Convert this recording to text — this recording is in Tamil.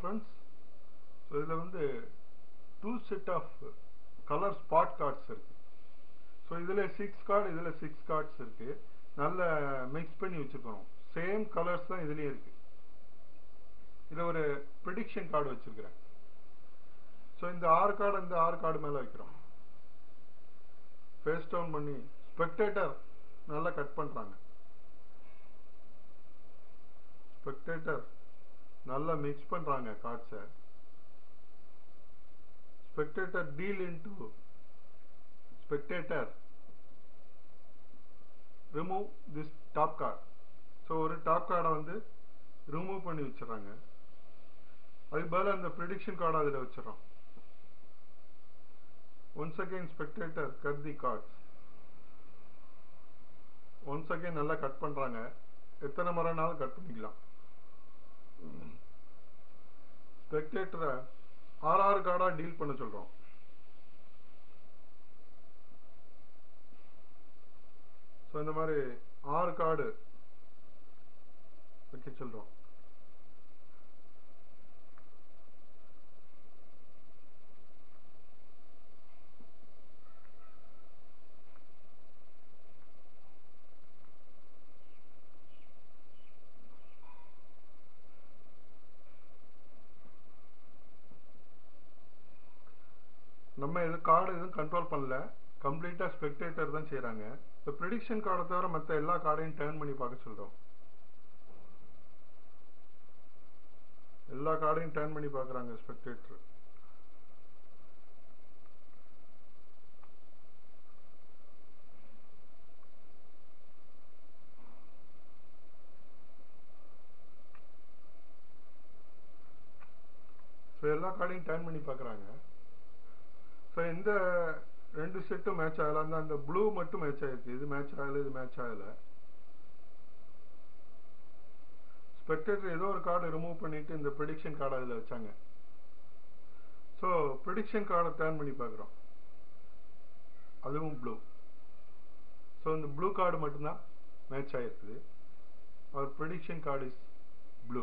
ஃப்ரெண்ட்ஸ் ஸோ இதில் வந்து two set of colour spot cards இருக்கு. ஸோ இதில் சிக்ஸ் கார்டு இதில் சிக்ஸ் கார்ட்ஸ் இருக்கு. நல்ல மிக்ஸ் பண்ணி வச்சுருக்கிறோம். சேம் கலர்ஸ் தான் இதுலேயும் இருக்கு. இதில் ஒரு ப்ரிடிக்ஷன் கார்டு வச்சிருக்கிறேன். ஸோ இந்த ஆறு கார்டு இந்த ஆறு கார்டு மேலே வைக்கிறோம். ஃபேஸ் டவுன் பண்ணி ஸ்பெக்டேட்டர் நல்லா கட் பண்ணுறாங்க ஸ்பெக்டேட்டர் நல்லா மிக்ஸ் பண்ணுறாங்க கார்ட்ஸை spectator deal into spectator remove this top card so ஒரு டாப் கார்டை வந்து ரிமூவ் பண்ணி வச்சிடறாங்க. அதுக்கு பதிலாக அந்த ப்ரிடிக்ஷன் கார்டை அதில் வச்சிடறோம். Once again spectator cut the cards once again நல்லா கட் பண்ணுறாங்க எத்தனை மரம்னாலும் கட் பண்ணிக்கலாம். ஸ்பெக்டேட்டரை ஆறு கார்டாக டீல் பண்ண சொல்றோம். ஸோ இந்த மாதிரி ஆறு கார்டு வைக்க சொல்றோம். நம்ம இது கார்டு எதுவும் கண்ட்ரோல் பண்ணல. கம்ப்ளீட்டா ஸ்பெக்டேட்டர் தான் செய்யறாங்க இப்போ ப்ரிடிக்ஷன் கார்டை தவிர மற்ற எல்லா கார்டையும் டேர்ன் பண்ணி பார்க்க சொல்றோம். எல்லா கார்டையும் டேர்ன் பண்ணி பார்க்குறாங்க ஸ்பெக்டேட்டர் ஸோ எல்லா கார்டையும் டேர்ன் பண்ணி பார்க்குறாங்க. ஸோ இந்த ரெண்டு செட்டும் மேட்ச் ஆகல. அந்த அந்த ப்ளூ மட்டும் மேட்ச் ஆயிருக்கு. இது மேட்ச் ஆகல இது மேட்ச் ஆகல. ஸ்பெக்டேட்டர் ஏதோ ஒரு கார்டு ரிமூவ் பண்ணிட்டு இந்த ப்ரிடிக்ஷன் கார்டு அதில் வச்சாங்க. ஸோ ப்ரிடிக்ஷன் கார்டை டேர்ன் பண்ணி பார்க்குறோம் அதுவும் ப்ளூ ஸோ இந்த ப்ளூ கார்டு மட்டும்தான் மேட்ச் ஆயிருக்குது. அவர் ப்ரிடிக்ஷன் கார்டு இஸ் ப்ளூ